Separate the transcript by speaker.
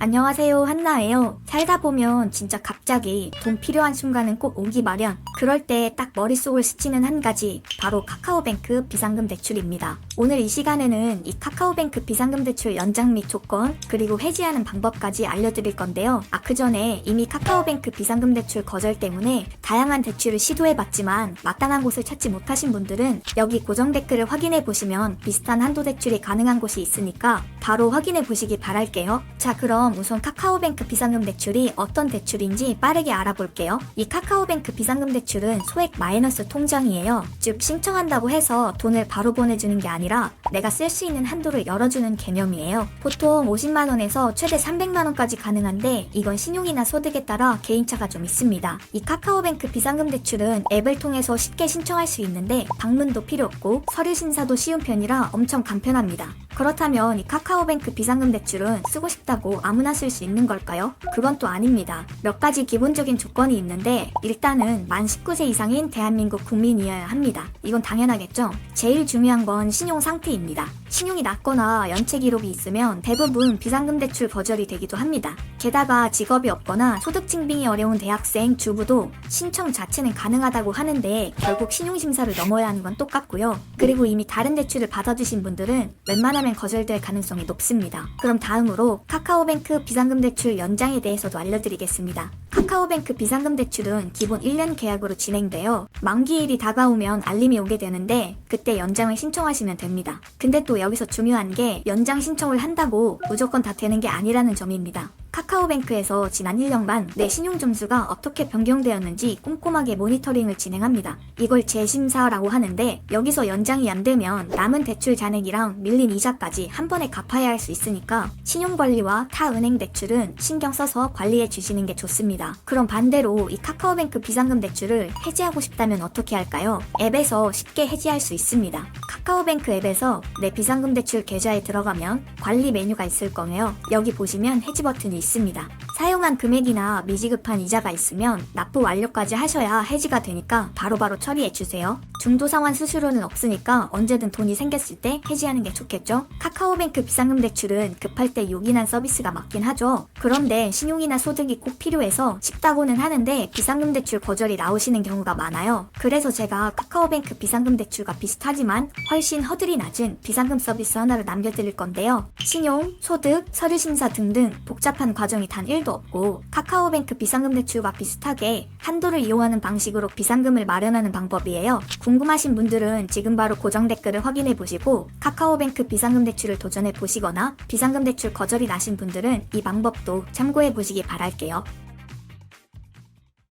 Speaker 1: 안녕하세요 한나예요. 살다 보면 진짜 갑자기 돈 필요한 순간은 꼭 오기 마련. 그럴 때 딱 머릿속을 스치는 한 가지 바로 카카오뱅크 비상금 대출입니다. 오늘 이 시간에는 이 카카오뱅크 비상금 대출 연장 및 조건 그리고 해지하는 방법까지 알려드릴 건데요. 아 그 전에 이미 카카오뱅크 비상금 대출 거절 때문에 다양한 대출을 시도해봤지만 마땅한 곳을 찾지 못하신 분들은 여기 고정 댓글을 확인해 보시면 비슷한 한도 대출이 가능한 곳이 있으니까 바로 확인해 보시기 바랄게요. 자 그럼 우선 카카오뱅크 비상금 대출이 어떤 대출인지 빠르게 알아볼게요. 이 카카오뱅크 비상금 대출은 소액 마이너스 통장이에요. 즉 신청한다고 해서 돈을 바로 보내주는 게 아니라 내가 쓸 수 있는 한도를 열어주는 개념이에요. 보통 50만 원에서 최대 300만 원까지 가능한데 이건 신용이나 소득에 따라 개인차가 좀 있습니다. 이 카카오뱅크 비상금 대출은 앱을 통해서 쉽게 신청할 수 있는데 방문도 필요 없고 서류 심사도 쉬운 편이라 엄청 간편합니다. 그렇다면 이 카카오뱅크 비상금 대출은 쓰고 싶다고 아무나 쓸 수 있는 걸까요? 그건 또 아닙니다. 몇 가지 기본적인 조건이 있는데 일단은 만 19세 이상인 대한민국 국민이어야 합니다. 이건 당연하겠죠? 제일 중요한 건 신용 상태입니다. 신용이 낮거나 연체 기록이 있으면 대부분 비상금 대출 거절이 되기도 합니다. 게다가 직업이 없거나 소득 증빙이 어려운 대학생, 주부도 신청 자체는 가능하다고 하는데 결국 신용 심사를 넘어야 하는 건 똑같고요. 그리고 이미 다른 대출을 받아주신 분들은 웬만하면 거절될 가능성이 높습니다. 그럼 다음으로 카카오뱅크 비상금 대출 연장에 대해서도 알려드리겠습니다. 카카오뱅크 비상금 대출은 기본 1년 계약으로 진행되어 만기일이 다가오면 알림이 오게 되는데 그때 연장을 신청하시면 됩니다. 근데 또 여기서 중요한 게 연장 신청을 한다고 무조건 다 되는 게 아니라는 점입니다. 카카오뱅크에서 지난 1년간 내 신용 점수가 어떻게 변경되었는지 꼼꼼하게 모니터링을 진행합니다. 이걸 재심사라고 하는데 여기서 연장이 안 되면 남은 대출 잔액이랑 밀린 이자까지 한 번에 갚아야 할 수 있으니까 신용 관리와 타 은행 대출은 신경 써서 관리해 주시는 게 좋습니다. 그럼 반대로 이 카카오뱅크 비상금 대출을 해지하고 싶다면 어떻게 할까요? 앱에서 쉽게 해지할 수 있습니다. 카카오뱅크 앱에서 내 비상금 대출 계좌에 들어가면 관리 메뉴가 있을 거예요. 여기 보시면 해지 버튼이 있습니다. 사용한 금액이나 미지급한 이자가 있으면 납부 완료까지 하셔야 해지가 되니까 바로 바로 처리해 주세요. 중도 상환 수수료는 없으니까 언제든 돈이 생겼을 때 해지하는 게 좋겠죠? 카카오뱅크 비상금 대출은 급할 때 요긴한 서비스가 맞긴 하죠. 그런데 신용이나 소득이 꼭 필요해서 쉽다고는 하는데 비상금 대출 거절이 나오시는 경우가 많아요. 그래서 제가 카카오뱅크 비상금 대출과 비슷하지만 훨씬 허들이 낮은 비상금 서비스 하나를 남겨드릴 건데요. 신용, 소득, 서류 심사 등등 복잡한 과정이 단 1도 없고 카카오뱅크 비상금 대출과 비슷하게 한도를 이용하는 방식으로 비상금을 마련하는 방법이에요. 궁금하신 분들은 지금 바로 고정 댓글을 확인해 보시고 카카오뱅크 비상금 대출을 도전해 보시거나 비상금 대출 거절이 나신 분들은 이 방법도 참고해 보시기 바랄게요.